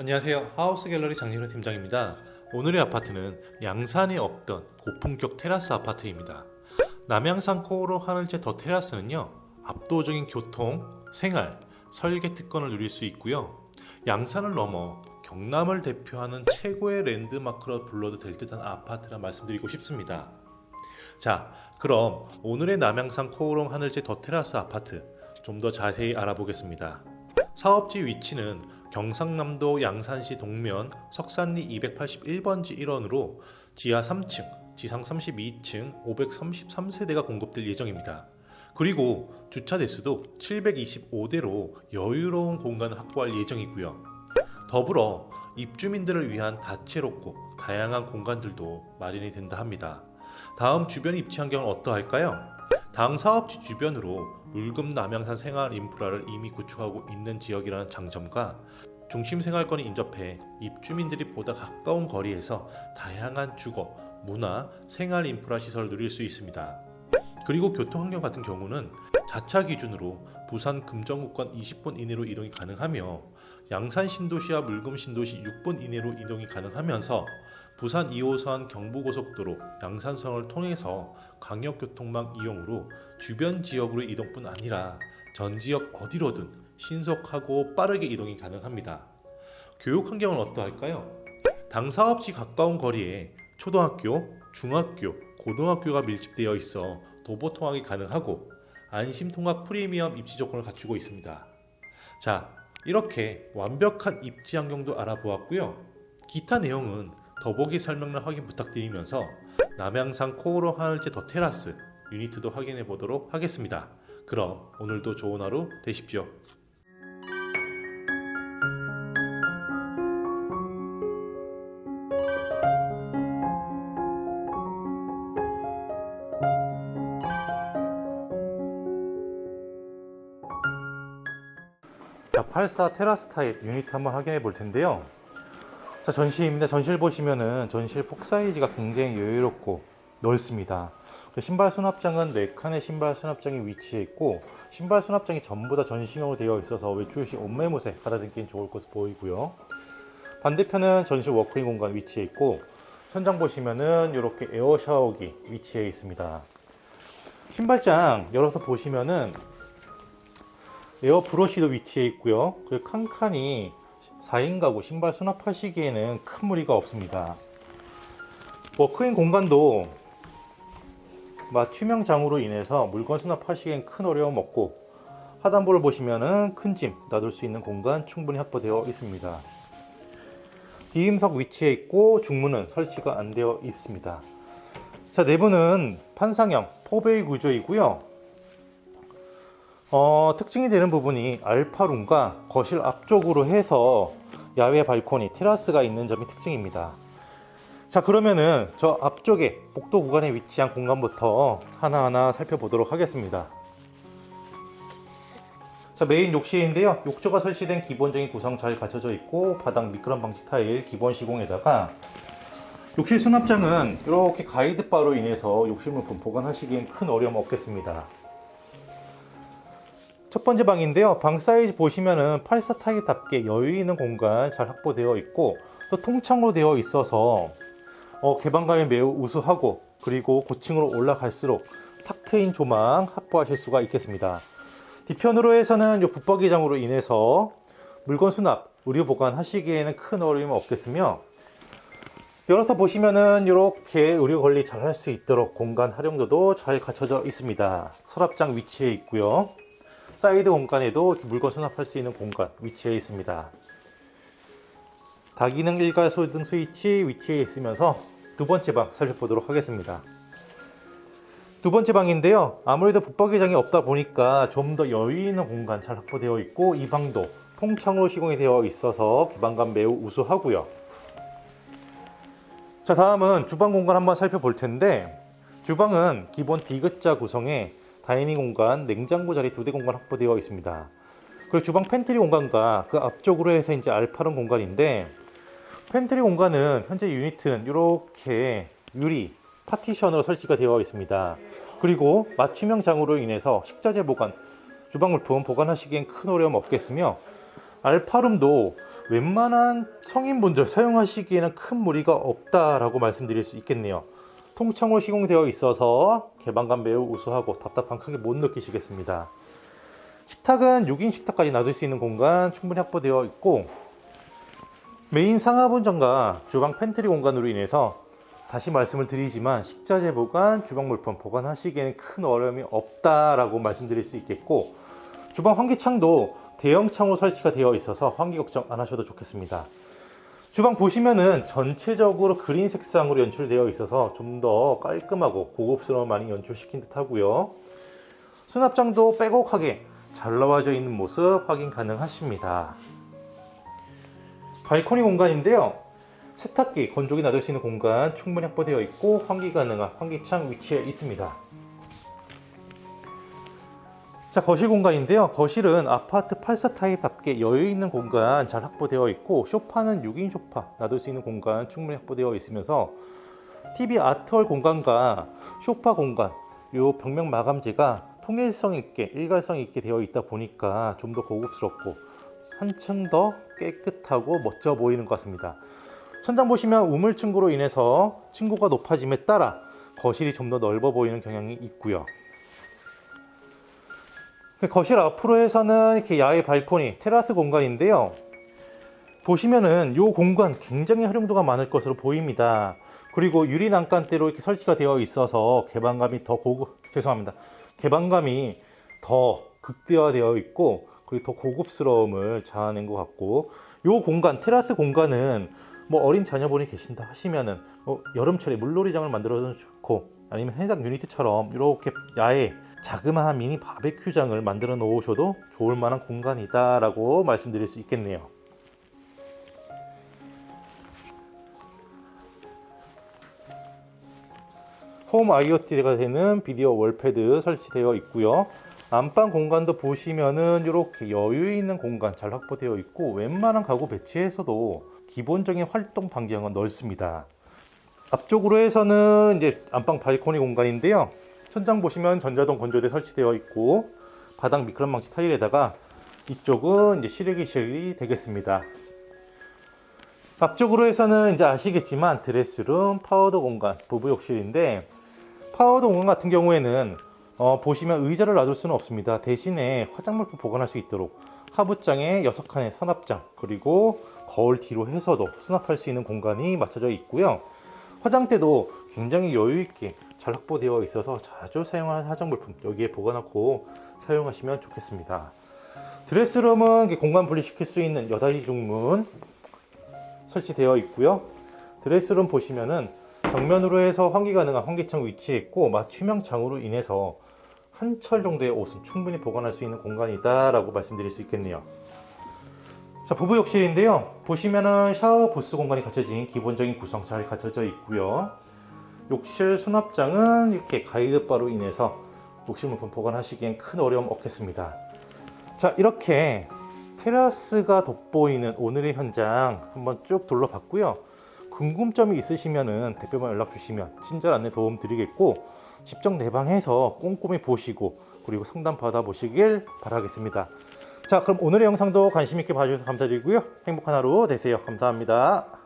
안녕하세요. 하우스 갤러리 장진호 팀장입니다. 오늘의 아파트는 양산에 없던 고품격 테라스 아파트입니다. 남양산 코오로 하늘제 더 테라스는요. 압도적인 교통, 생활, 설계 특권을 누릴 수 있고요. 양산을 넘어 경남을 대표하는 최고의 랜드마크로 불러도 될 듯한 아파트라 말씀드리고 싶습니다. 자, 그럼 오늘의 남양산 코오롱 하늘제 더 테라스 아파트 좀 더 자세히 알아보겠습니다. 사업지 위치는 경상남도 양산시 동면 석산리 281번지 일원으로 지하 3층, 지상 32층 533세대가 공급될 예정입니다. 그리고 주차 대수도 725대로 여유로운 공간을 확보할 예정이고요. 더불어 입주민들을 위한 다채롭고 다양한 공간들도 마련이 된다 합니다. 다음 주변 입지 환경은 어떠할까요? 당 사업지 주변으로 물금 남양산 생활 인프라를 이미 구축하고 있는 지역이라는 장점과 중심 생활권이 인접해 입주민들이 보다 가까운 거리에서 다양한 주거, 문화, 생활 인프라 시설을 누릴 수 있습니다. 그리고 교통 환경 같은 경우는 자차 기준으로 부산 금정구권 20분 이내로 이동이 가능하며 양산 신도시와 물금 신도시 6분 이내로 이동이 가능하면서 부산 2호선 경부고속도로 양산성을 통해서 광역교통망 이용으로 주변 지역으로 이동뿐 아니라 전 지역 어디로든 신속하고 빠르게 이동이 가능합니다. 교육 환경은 어떠할까요? 당 사업지 가까운 거리에 초등학교, 중학교, 고등학교가 밀집되어 있어 도보 통학이 가능하고 안심 통학 프리미엄 입지 조건을 갖추고 있습니다. 자, 이렇게 완벽한 입지 환경도 알아보았고요. 기타 내용은 더보기 설명란 확인 부탁드리면서 남양산 코오로 하늘제 더 테라스 유니트도 확인해 보도록 하겠습니다. 그럼 오늘도 좋은 하루 되십시오. 84 테라스 타입 유니트 한번 확인해 볼 텐데요. 자, 전시입니다. 전시를 보시면은 전실 폭 사이즈가 굉장히 여유롭고 넓습니다. 그 신발 수납장은 4칸의 신발 수납장이 위치해 있고 신발 수납장이 전부 다 전시용으로 되어 있어서 외출 시 옷매무새 가다듬기엔 좋을 것으로 보이고요. 반대편은 전실 워크인 공간 위치해 있고 천장 보시면은 이렇게 에어 샤워기 위치해 있습니다. 신발장 열어서 보시면은 에어 브러쉬도 위치해 있고요. 그 칸칸이 4인 가구 신발 수납하시기에는 큰 무리가 없습니다. 워크인 공간도 맞춤형 장으로 인해서 물건 수납하시기엔 큰 어려움 없고 하단부를 보시면은 큰 짐 놔둘 수 있는 공간 충분히 확보되어 있습니다. 뒤임석 위치해 있고 중문은 설치가 안 되어 있습니다. 자 내부는 판상형 포베이 구조이고요. 어, 특징이 되는 부분이 알파룸과 거실 앞쪽으로 해서 야외 발코니, 테라스가 있는 점이 특징입니다. 자, 그러면은 저 앞쪽에 복도 구간에 위치한 공간부터 하나하나 살펴보도록 하겠습니다. 자, 메인 욕실인데요. 욕조가 설치된 기본적인 구성 잘 갖춰져 있고 바닥 미끄럼 방지 타일 기본 시공에다가 욕실 수납장은 이렇게 가이드바로 인해서 욕실 물품 보관하시기엔 큰 어려움 없겠습니다. 첫 번째 방인데요. 방 사이즈 보시면은 84 타입답게 여유 있는 공간 잘 확보되어 있고 또 통창으로 되어 있어서 어, 개방감이 매우 우수하고 그리고 고층으로 올라갈수록 탁 트인 조망 확보하실 수가 있겠습니다. 뒤편으로 해서는 이 붙박이장으로 인해서 물건 수납, 의류 보관 하시기에는 큰 어려움이 없겠으며 열어서 보시면은 이렇게 의류 관리 잘 할 수 있도록 공간 활용도도 잘 갖춰져 있습니다. 서랍장 위치해 있고요. 사이드 공간에도 물건 수납할 수 있는 공간 위치해 있습니다. 다기능 일괄 소등 스위치 위치해 있으면서 두 번째 방 살펴보도록 하겠습니다. 두 번째 방인데요. 아무래도 붙박이장이 없다 보니까 좀 더 여유 있는 공간 잘 확보되어 있고 이 방도 통창으로 시공이 되어 있어서 개방감 매우 우수하고요. 자 다음은 주방 공간 한번 살펴볼 텐데 주방은 기본 디귿자 구성에 다이닝 공간, 냉장고 자리 두 대 공간 확보되어 있습니다. 그리고 주방 팬트리 공간과 그 앞쪽으로 해서 이제 알파룸 공간인데 팬트리 공간은 현재 유니트는 이렇게 유리 파티션으로 설치가 되어 있습니다. 그리고 맞춤형 장으로 인해서 식자재 보관, 주방 물품 보관하시기엔 큰 어려움 없겠으며 알파룸도 웬만한 성인분들 사용하시기에는 큰 무리가 없다라고 말씀드릴 수 있겠네요. 통창으로 시공되어 있어서 개방감 매우 우수하고 답답함 크게 못 느끼시겠습니다. 식탁은 6인 식탁까지 놔둘 수 있는 공간 충분히 확보되어 있고 메인 상하분전과 주방 팬트리 공간으로 인해서 다시 말씀을 드리지만 식자재 보관, 주방 물품 보관하시기에는 큰 어려움이 없다라고 말씀드릴 수 있겠고 주방 환기창도 대형 창으로 설치가 되어 있어서 환기 걱정 안 하셔도 좋겠습니다. 주방 보시면은 전체적으로 그린 색상으로 연출되어 있어서 좀 더 깔끔하고 고급스러운 많이 연출시킨 듯 하고요. 수납장도 빼곡하게 잘 나와져 있는 모습 확인 가능하십니다. 발코니 공간인데요. 세탁기, 건조기 놔둘 수 있는 공간 충분히 확보되어 있고 환기 가능한 환기창 위치에 있습니다. 자, 거실 공간인데요. 거실은 아파트 84 타입답게 여유 있는 공간 잘 확보되어 있고 소파는 6인 소파 놔둘 수 있는 공간 충분히 확보되어 있으면서 TV 아트월 공간과 소파 공간 요 벽면 마감재가 통일성 있게 일관성 있게 되어 있다 보니까 좀 더 고급스럽고 한층 더 깨끗하고 멋져 보이는 것 같습니다. 천장 보시면 우물 층고로 인해서 층고가 높아짐에 따라 거실이 좀 더 넓어 보이는 경향이 있고요. 거실 앞으로 해서는 이렇게 야외 발코니, 테라스 공간인데요. 보시면은 이 공간 굉장히 활용도가 많을 것으로 보입니다. 그리고 유리 난간대로 이렇게 설치가 되어 있어서 개방감이 더 고급, 죄송합니다. 개방감이 더 극대화되어 있고 그리고 더 고급스러움을 자아낸 것 같고 이 공간, 테라스 공간은 뭐 어린 자녀분이 계신다 하시면은 뭐 여름철에 물놀이장을 만들어도 좋고 아니면 해당 유니트처럼 이렇게 야외 자그마한 미니 바베큐장을 만들어 놓으셔도 좋을 만한 공간이다라고 말씀드릴 수 있겠네요. 홈 IoT가 되는 비디오 월패드 설치되어 있고요. 안방 공간도 보시면은 이렇게 여유 있는 공간 잘 확보되어 있고 웬만한 가구 배치에서도 기본적인 활동 반경은 넓습니다. 앞쪽으로 해서는 이제 안방 발코니 공간인데요. 천장 보시면 전자동 건조대 설치되어 있고 바닥 미끄럼 방지 타일에다가 이쪽은 이제 실외기실이 되겠습니다. 앞쪽으로 해서는 이제 아시겠지만 드레스룸, 파우더 공간, 부부 욕실인데 파우더 공간 같은 경우에는 어, 보시면 의자를 놔둘 수는 없습니다. 대신에 화장물품 보관할 수 있도록 하부장에 6칸의 서납장 그리고 거울 뒤로 해서도 수납할 수 있는 공간이 맞춰져 있고요. 화장대도 굉장히 여유 있게 잘 확보되어 있어서 자주 사용하는 화장물품 여기에 보관하고 사용하시면 좋겠습니다. 드레스룸은 공간 분리시킬 수 있는 여다리 중문 설치되어 있고요. 드레스룸 보시면은 정면으로 해서 환기 가능한 환기창 위치에 있고 맞춤형창으로 인해서 한 철 정도의 옷은 충분히 보관할 수 있는 공간이다 라고 말씀드릴 수 있겠네요. 자, 부부 욕실인데요. 보시면은 샤워 부스 공간이 갖춰진 기본적인 구성 잘 갖춰져 있고요. 욕실 수납장은 이렇게 가이드바로 인해서 욕실 물품 보관하시기엔 큰 어려움 없겠습니다. 자, 이렇게 테라스가 돋보이는 오늘의 현장 한번 쭉 둘러봤고요. 궁금점이 있으시면은 대표만 연락 주시면 친절 안내 도움 드리겠고 직접 내방해서 꼼꼼히 보시고 그리고 상담 받아 보시길 바라겠습니다. 자, 그럼 오늘의 영상도 관심 있게 봐주셔서 감사드리고요. 행복한 하루 되세요. 감사합니다.